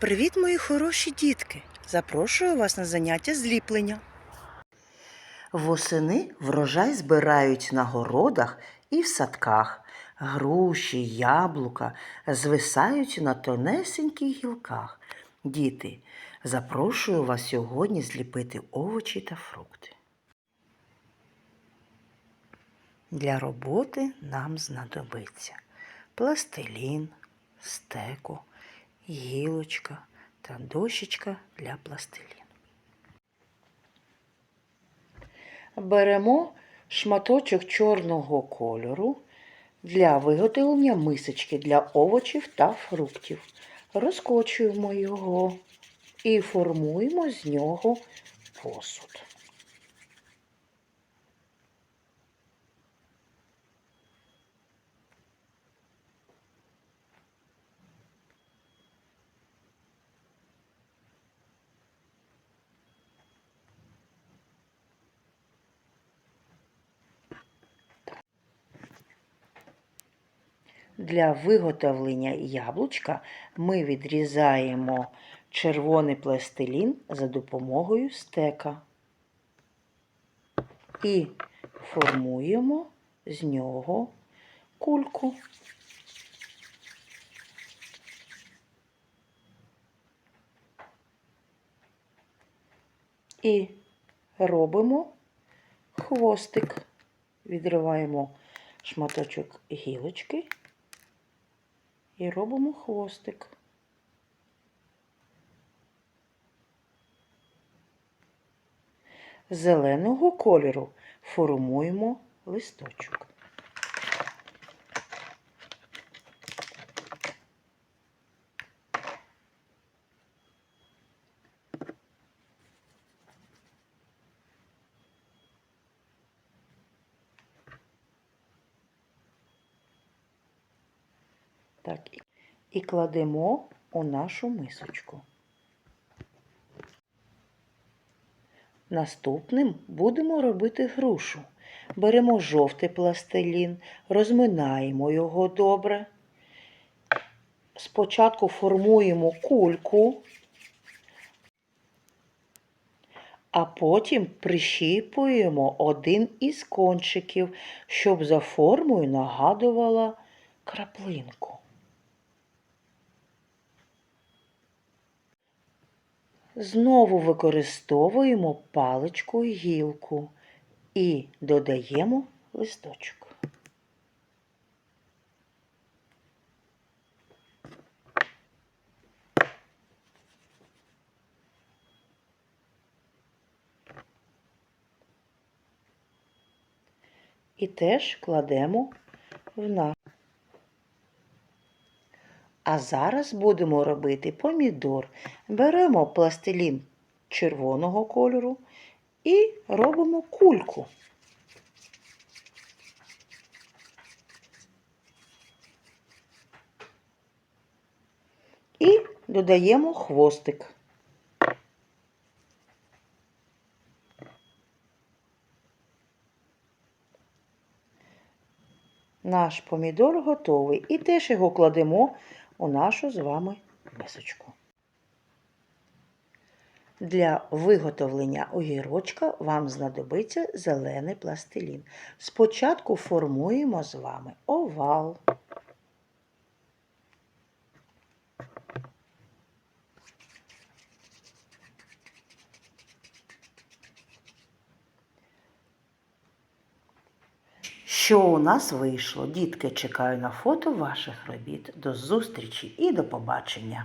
Привіт, мої хороші дітки! Запрошую вас на заняття зліплення. Восени врожай збирають на городах і в садках. Груші, яблука звисають на тонесеньких гілках. Діти, запрошую вас сьогодні зліпити овочі та фрукти. Для роботи нам знадобиться пластилін, стеко, гілочка та дощечка для пластиліну. Беремо шматочок чорного кольору для виготовлення мисочки для овочів та фруктів. Розкочуємо його і формуємо з нього посуд. Для виготовлення яблучка ми відрізаємо червоний пластилін за допомогою стека і формуємо з нього кульку. І робимо хвостик. Відриваємо шматочок гілочки і робимо хвостик. Зеленого кольору формуємо листочок. Так, і- кладемо у нашу мисочку. Наступним будемо робити грушу. Беремо жовтий пластилін, розминаємо його добре. Спочатку формуємо кульку, а потім прищіпуємо один із кончиків, щоб за формою нагадувала краплинку. Знову використовуємо паличку гілку і додаємо листочок. І теж кладемо в наш. А зараз будемо робити помідор. Беремо пластилін червоного кольору і робимо кульку. І додаємо хвостик. Наш помідор готовий і теж його кладемо у нашу з вами мисочку. Для виготовлення огірочка вам знадобиться зелений пластилін. Спочатку формуємо з вами овал. Що у нас вийшло? Дітки, чекаю на фото ваших робіт. До зустрічі і до побачення!